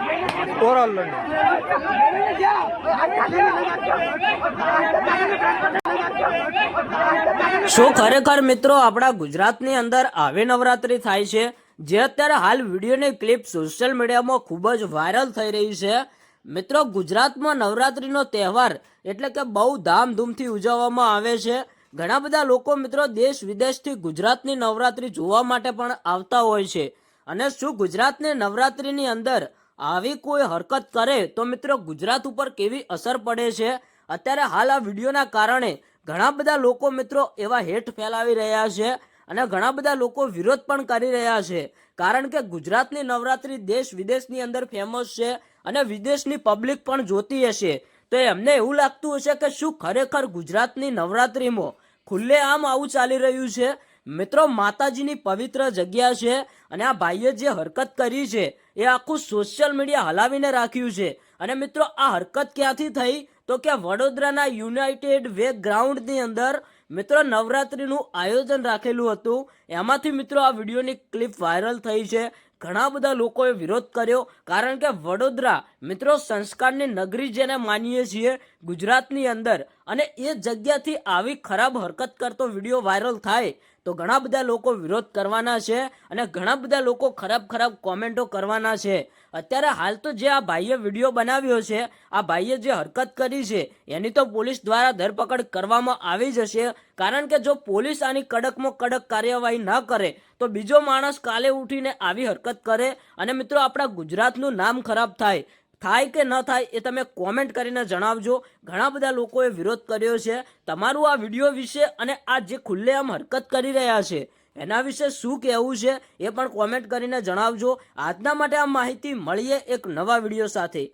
Overall શું ખરેખર મિત્રો આપણા ગુજરાતની અંદર આવી નવરાત્રી થાય છે? જે અત્યારે હાલ વિડીયોની ક્લિપ સોશિયલ મીડિયામાં ખૂબ જ વાયરલ થઈ રહી છે. મિત્રો, ગુજરાતમાં નવરાત્રીનો તહેવાર એટલે કે બહુ ધામધૂમથી ઉજવવામાં આવે છે. ઘણા બધા લોકો મિત્રો દેશ વિદેશથી ગુજરાતની નવરાત્રી જોવા માટે પણ આવતા હોય છે. અને શું ગુજરાતની નવરાત્રીની અંદર આવી કોઈ હરકત કરે તો મિત્રો ગુજરાત ઉપર કેવી અસર પડે છે? અત્યારે હાલ આ વિડીયોના કારણે ઘણા બધા લોકો મિત્રો એવા હેઠ ફેલાવી રહ્યા છે અને ઘણા બધા લોકો વિરોધ પણ કરી રહ્યા છે. કારણ કે ગુજરાતની નવરાત્રી દેશ વિદેશની અંદર ફેમસ છે અને વિદેશની પબ્લિક પણ જોતી હશે. તો એમને એવું લાગતું હશે કે શું ખરેખર ગુજરાતની નવરાત્રીમાં ખુલ્લે આમ આવું ચાલી રહ્યું છે? મિત્રો માતાજીની પવિત્ર જગ્યા છે અને આ ભાઈએ જે હરકત કરી છે, એ આખું સોશિયલ મીડિયા હલાવીને રાખ્યું છે. અને મિત્રો, આ હરકત ક્યાંથી થઈ? તો કે વડોદરાના યુનાઇટેડ વે ગ્રાઉન્ડની અંદર મિત્રો નવરાત્રિનું આયોજન રાખેલું હતું. એમાંથી મિત્રો આ વિડીયોની ક્લિપ વાયરલ થઈ છે. ઘણા બધા લોકોએ વિરોધ કર્યો, કારણ કે વડોદરા મિત્રો સંસ્કારની નગરી જેને માનીએ છીએ, ગુજરાતની અંદર અને એ જગ્યાથી આવી ખરાબ હરકત કરતો વીડિયો વાયરલ થાય, તો ઘણા બધા લોકો વિરોધ કરવાના છે અને ઘણા બધા લોકો ખરાબ ખરાબ કોમેન્ટો કરવાના છે. અત્યારે હાલ તો જે આ ભાઈએ વીડિયો બનાવ્યો છે, આ ભાઈએ જે હરકત કરી છે, એની તો પોલીસ દ્વારા ધરપકડ કરવામાં આવી જશે. કારણ કે જો પોલીસ આની કડકમાં કડક કાર્યવાહી ન કરે, તો બીજો માણસ કાલે ઉઠીને આવી હરકત કરે અને મિત્રો આપણા ગુજરાતનું નામ ખરાબ થાય. થાય કે ન થાય એ તમે કોમેન્ટ કરીને જણાવજો. ઘણા બધા લોકોએ વિરોધ કર્યો છે. તમારું આ વીડિયો વિશે અને આ જે ખુલ્લેઆમ હરકત કરી રહ્યા છે, એના વિશે શું કહેવું છે એ પણ કોમેન્ટ કરીને જણાવજો. આજના માટે આ માહિતી મળીએ એક નવા વીડિયો સાથે.